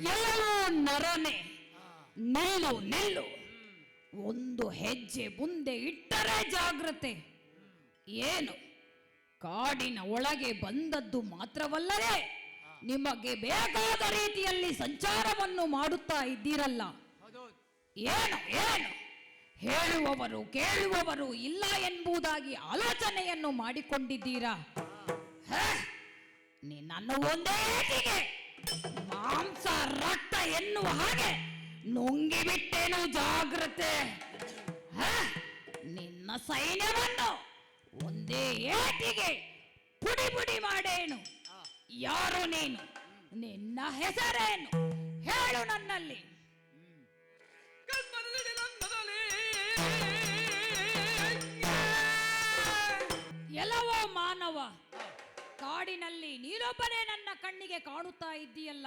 ಎಲ್ಲವೂ ನರನೆ. ನಿಲ್ಲು ನಿಲ್ಲು. ಒಂದು ಹೆಜ್ಜೆ ಮುಂದೆ ಇಟ್ಟರೆ ಜಾಗ್ರತೆ. ಏನು? ಕಾಡಿನ ಒಳಗೆ ಬಂದದ್ದು ಮಾತ್ರವಲ್ಲದೆ ನಿಮಗೆ ಬೇಕಾದ ರೀತಿಯಲ್ಲಿ ಸಂಚಾರವನ್ನು ಮಾಡುತ್ತಾ ಇದ್ದೀರಲ್ಲ. ಏನು ಏನು? ಹೇಳುವವರು, ಕೇಳುವವರು ಇಲ್ಲ ಎಂಬುದಾಗಿ ಆಲೋಚನೆಯನ್ನು ಮಾಡಿಕೊಂಡಿದ್ದೀರಾ? ನಿನ್ನನ್ನು ಒಂದೇ ಏಟಿಗೆ ಮಾಂಸ, ರಕ್ತ ಎನ್ನುವ ಹಾಗೆ ನುಂಗಿಬಿಟ್ಟೇನು ಜಾಗ್ರತೆ? ನಿನ್ನ ಸೈನ್ಯವನ್ನು ಒಂದೇ ಏಟಿಗೆ ಪುಡಿ ಪುಡಿ ಮಾಡೇನು? ಯಾರು ನೀನು? ನಿನ್ನ ಹೆಸರೇನು? ಹೇಳು ನನ್ನಲ್ಲಿ. ಕಾಡಿನಲ್ಲಿ ನೀನೊಬ್ಬನೇ ನನ್ನ ಕಣ್ಣಿಗೆ ಕಾಣುತ್ತಾ ಇದ್ದೀಯಲ್ಲ.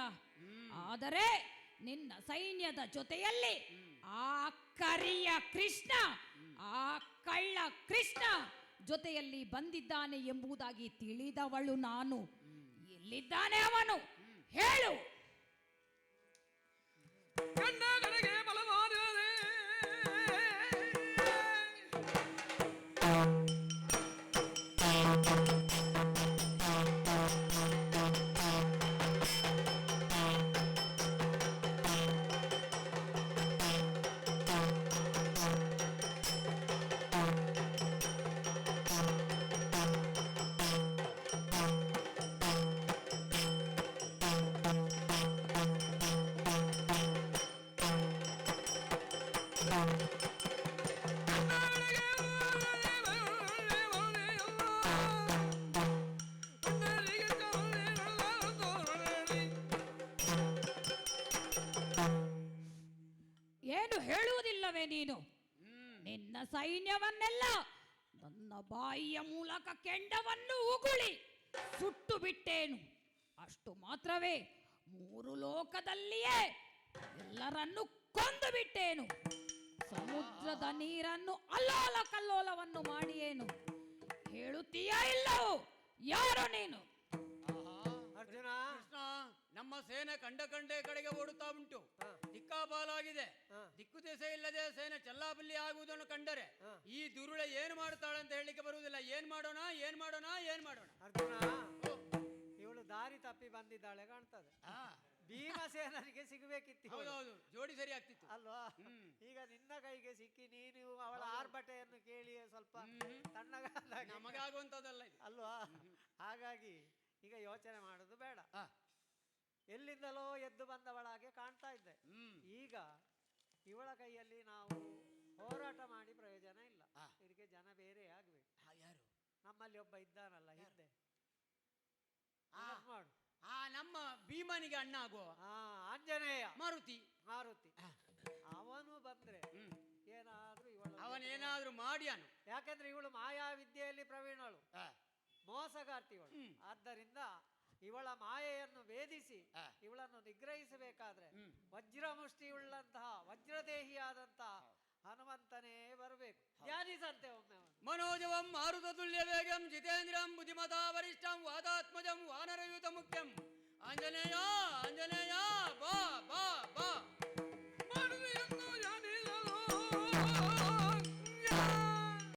ಆದರೆ ನಿನ್ನ ಸೈನ್ಯದ ಜೊತೆಯಲ್ಲಿ ಆ ಕರಿಯ ಕೃಷ್ಣ ಆ ಕಳ್ಳ ಕೃಷ್ಣ ಜೊತೆಯಲ್ಲಿ ಬಂದಿದ್ದಾನೆ ಎಂಬುದಾಗಿ ತಿಳಿದವಳು ನಾನು. ಎಲ್ಲಿದ್ದಾನೆ ಅವನು? ಹೇಳು. Thank ಕಡೆಗೆ ಏನು ಹೇಳುವುದಿಲ್ಲವೇ ನೀನು? ನಿನ್ನ ಸೈನ್ಯವನ್ನೆಲ್ಲ ನನ್ನ ಬಾಯಿಯ ಮೂಲಕ ಕೆಂಡವನ್ನು ಉಗುಳಿ ಸುಟ್ಟು ಬಿಟ್ಟೇನು. ಅಷ್ಟು ಮಾತ್ರವೇ ಮೂರು ಲೋಕದಲ್ಲಿಯೇ ಎಲ್ಲರನ್ನು ಕೊಂದು ಬಿಟ್ಟೇನು. ಸಮುದ್ರದ ನೀರನ್ನು ಅಲ್ಲೋಲ ಕಲ್ಲೋಲವನ್ನು ಮಾಡಿಯೇನು? ಹೇಳುತ್ತೀಯಾ ಇಲ್ಲವು ಯಾರು ನೀನು? ಅರ್ಜುನ ಕೃಷ್ಣ ನಮ್ಮ ಸೇನೆ ಕಂಡ ಕಂಡೆ ಕಡೆಗೆ ಓಡುತ್ತಾ ಉಂಟು. ದಿಕ್ಕಾಪಾಲಾಗಿದೆ ದಿಕ್ಕು ದಿಸೆ ಇಲ್ಲದೆ ಸೇನೆ ಚಲ್ಲಾಬಲ್ಲಿ ಆಗುವುದನ್ನು ಕಂಡರೆ ಈ ದುರುಳೆ ಏನ್ ಮಾಡುತ್ತಾಳೆ ಅಂತ ಹೇಳಲಿಕ್ಕೆ ಬರುವುದಿಲ್ಲ. ಏನ್ ಮಾಡೋಣ ಏನ್ ಮಾಡೋಣ ಏನ್ ಮಾಡೋಣ? ಅರ್ಜುನ ಇವಳು ದಾರಿ ತಪ್ಪಿ ಬಂದಿದ್ದಾಳೆ ಕಾಣ್ತದೆ. ಆ, ನನಗೆ ಸಿಗಬೇಕಿತ್ತು. ಹೌದೌದು ಜೋಡಿ ಸರಿ ಆಗ್ತಿತ್ತು. ಅಲ್ವಾ? ಈಗ ನಿನ್ನ ಕೈಗೆ ಸಿಕ್ಕಿ ನೀನು ಅವಳ ಆರ್ಭಟೆಯನ್ನು ಕೇಳಿ ಸ್ವಲ್ಪ ತಣ್ಣಗಾದ ನಮಗಾಗುವಂಥದ್ದಲ್ಲ ಇದು. ಅಲ್ವಾ? ಹಾಗಾಗಿ ಈಗ ಯೋಚನೆ ಮಾಡೋದು ಬೇಡ. ಆ, ಎಲ್ಲಿಂದಲೋ ಎದ್ದು ಬಂದವಳಾಗೆ ಕಾಣ್ತಾ ಇದ್ದೆ. ಹ್ಮ್. ಈಗ ಇವಳ ಕೈಯಲ್ಲಿ ನಾವು ಹೋರಾಟ ಮಾಡಿ ಪ್ರಯೋಜನ ಇಲ್ಲ. ಆ. ಇದಕ್ಕೆ ಜನ ಬೇರೆ ಆಗ್ಬೇಕು. ಆ, ಯಾರು? ನಮ್ಮಲ್ಲಿ ಒಬ್ಬ ಇದ್ದಾನಲ್ಲ ಹಿಂದೆ ಆ. ನೆನಪು ಮಾಡು. ಆ ನಮ್ಮ ಭೀಮನಿಗೆ ಅಣ್ಣ ಆಗುವ ಹಾ ಆಂಜನೇಯ. ಮಾರುತಿ. ಮಾರುತಿ. ಅವನು ಬಂದ್ರೆ ಏನಾದ್ರೂ ಇವಳು ಅವನೇನಾದ್ರೂ ಮಾಡಿಯಾನು ಯಾಕಂದ್ರೆ ಇವಳು ಮಾಯಾ ವಿದ್ಯೆಯಲ್ಲಿ ಪ್ರವೀಣಳು. ಮೋಸಗಾರ್ತಿಗಳು ಆದ್ದರಿಂದ ಇವಳ ಮಾಯೆಯನ್ನು ವೇದಿಸಿ ಇವಳನ್ನು ನಿಗ್ರಹಿಸಬೇಕಾದ್ರೆ ವಜ್ರ ವಜ್ರಮುಷ್ಟಿ ಉಳ್ಳಂತಹ ವಜ್ರದೇಹಿಯಾದಂತಹ ಹನುಮಂತನೇ ಬರಬೇಕು. ಧ್ಯಾನಿಸಂತೆ ಒಮ್ಮೆ ಮನೋಜವಂ ಮಾರುತ ತುಲ್ಯ ವೇಗಂ ಜಿತೇಂದ್ರಂ ಬುದ್ಧಿಮತಾ ವರಿಷ್ಠಂ ವಾದಾತ್ಮಜಂ ವಾನರಯುತ ಮುಖ್ಯಂ. ಆಂಜನೇಯ ಆಂಜನೇಯ.